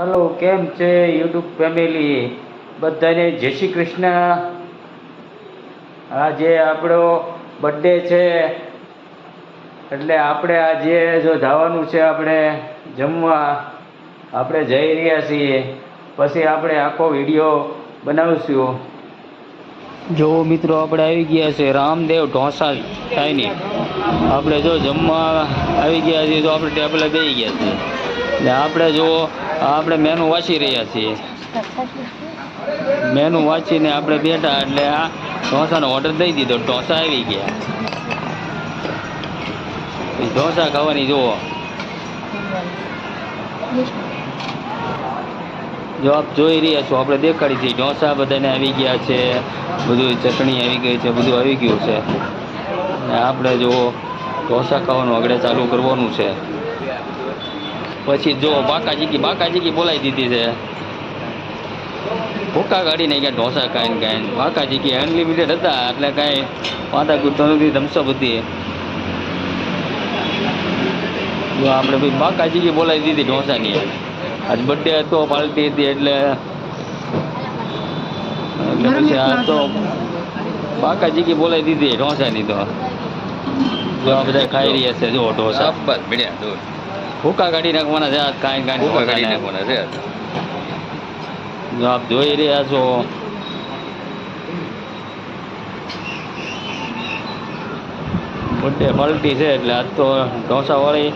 Hello કેમ છે YouTube family? બધાને જય શ્રી કૃષ્ણ. આજે આપણો બર્થડે છે. એટલે આપણે આજે જો જવાનું છે આપણે જમવા, આપણે જઈ રહ્યા છીએ. પછી આપણે આખો વીડિયો બનાવીશું. જો મિત્રો આપણે આવી ગયા છે રામદેવ ઢોસા ચાઇની આપણે જો જમવા આવી ગયા છીએ તો આપણે ટેબલે બેસી ગયા છીએ. ને આપણે જો આપણે મેનુ વાંચી રહ્યા છીએ. મેનુ વાંચીને આપણે બેઠા એટલે આ ઢોસાનો ઓર્ડર દઈ દીધો. ઢોસા આવી ગયા. ઢોસા ખાવાની જુઓ. જો આપ જોઈ રહ્યા છો, આપણે દેખાડી છીએ ઢોસા બધાને આવી ગયા છે. બધું ચટણી આવી ગઈ છે, બધું આવી ગયું છે. આપણે જો ઢોસા ખાવાનું આગળ ચાલુ કરવાનું છે. પછી જો બાકાજીકી બાકાજીકી બોલાવી દીધી છે. ભૂકા કાઢીને ગયા ઢોસા ખાઈને ખાઈને બાકાજીકી અનલિમિટેડ હતા એટલે કાંઈ માથા કૂટતો નથી ધમસો હતી જો આપણે ભાઈ બાકાજીકી બોલાવી દીધી ઢોસાની. આજ બર્થડે હતો પાર્ટી હતી એટલે એટલે પછી આ તો બાકાજીકી બોલાવી દીધી ઢોસાની તો. બધા ખાઈ રહ્યા છે જો ઢોસા. બસ દો ભૂકા કાઢી નાખવાના છે કાંઈ કાંઈ ભૂકા કાઢી. નાખવાના છે જો આપ જોઈ રહ્યા છો. બધે પલટી છે એટલે આજ તો ઢોસાવાળી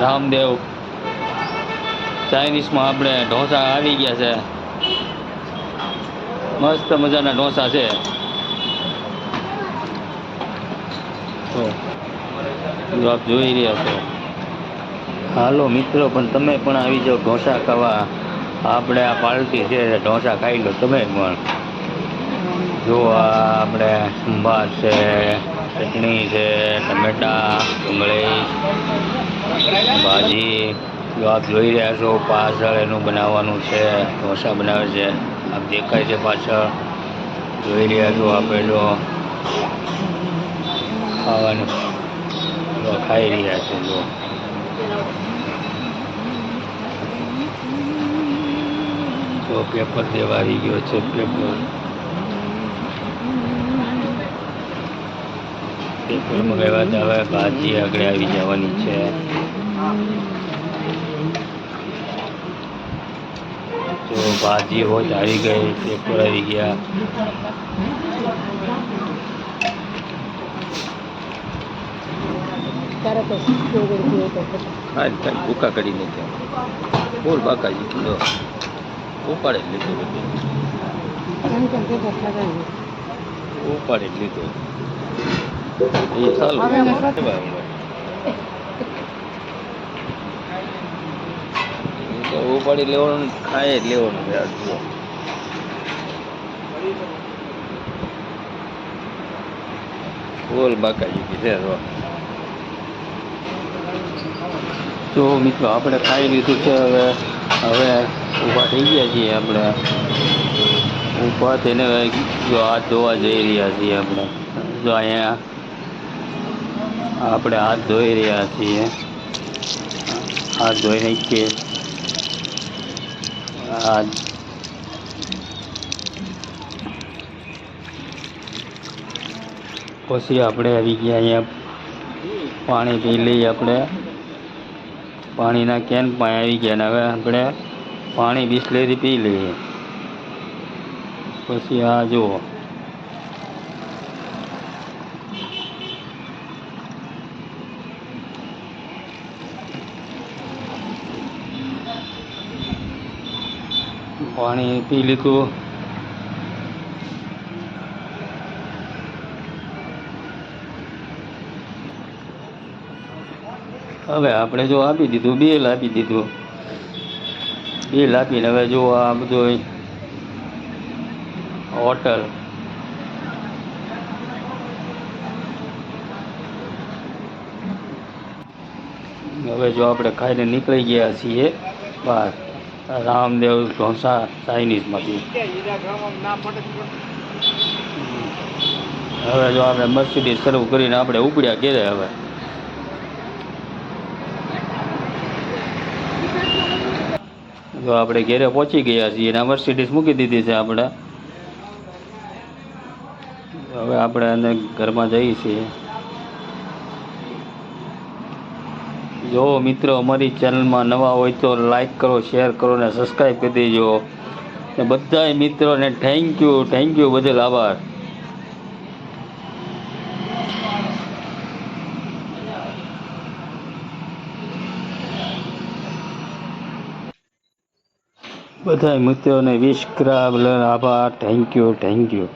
રામદેવ ચાઇનીઝમાં આપણે ઢોસા આવી ગયા છે. મસ્ત મજાના ઢોસા છે. તો જો આપ જોઈ રહ્યા છો. હાલો મિત્રો, પણ તમે પણ આવી જાઓ ઢોસા ખાવા. આપણે આ પાર્ટી છે ઢોસા ખાઈ લો તમે પણ. જો આપણે સંભાર છે, ચટણી છે, ટમેટા ડુંગળી ભાજી. જો આપ જોઈ રહ્યા છો, પાછળ એનું બનાવવાનું છે, ઢોસા બનાવે છે. આપ દેખાય છે પાછળ. જોઈ રહ્યા છો આપણે જો ખાવાનું. જો ખાઈ રહ્યા છે, જો. તો પેપર દેવા આવી ગયો છે પેપર પેપર મંગાવ્યા હતા હવે ભાજી આગળ આવી જવાની છે તો ભાજી હોય આવી ગઈ પેપર આવી ગયા હા કાંઈ ભૂકા કરી નાખ્યા બોલ બાકાજી કીધો ઉપાડે જ લીધો ઉપાડી ઉપાડે જ લીધો. એ ચાલુ ઉપાડી લેવાનું ખાય જ લેવાનું યાર જુઓ. બોલ બાકાજી કીધે તો તો મિત્રો, આપણે ખાઈ લીધું છે. હવે હવે ઊભા થઈ ગયા છીએ આપણે. ઊભા થઈને જો હાથ ધોવા જઈ રહ્યા છીએ આપણે. જો અહીંયા આપણે હાથ ધોઈ રહ્યા છીએ. હાથ ધોઈ નાખીએ. હાથ. પછી આપણે આવી ગયા અહીંયા પાણી પી લઈએ આપણે. પાણીના કેન પણ આવી ગયા ને હવે આપણે પાણી બિસ્લેરી પી લઈએ. પછી આ જુઓ. પાણી પી લીધું. હવે આપણે જો આપી દીધું બિલ આપી દીધું. બિલ આપીને હવે જો આ બધું હોટલ. હવે જો આપણે ખાઈને નીકળી ગયા છીએ બહાર રામદેવ ઢોસા ચાઇનીઝમાંથી. હવે જો આપણે મર્સિડીઝ શરૂ કરીને આપણે ઉપડ્યા ઘેરે હવે. જો આપણે ઘેરે પહોંચી ગયા છીએ અને મર્સિડીઝ મૂકી દીધી છે આપણે. હવે આપણે એને ઘરમાં જઈએ છીએ. જો મિત્રો અમારી ચેનલમાં નવા હોય તો લાઈક કરો શેર કરો ને સબસ્ક્રાઈબ કરી દેજો. ને બધાય મિત્રોને થેન્ક યુ થેન્ક યુ બદલ આભાર. બધા મિત્રોને વિશ કરા આભાર. Thank you thank you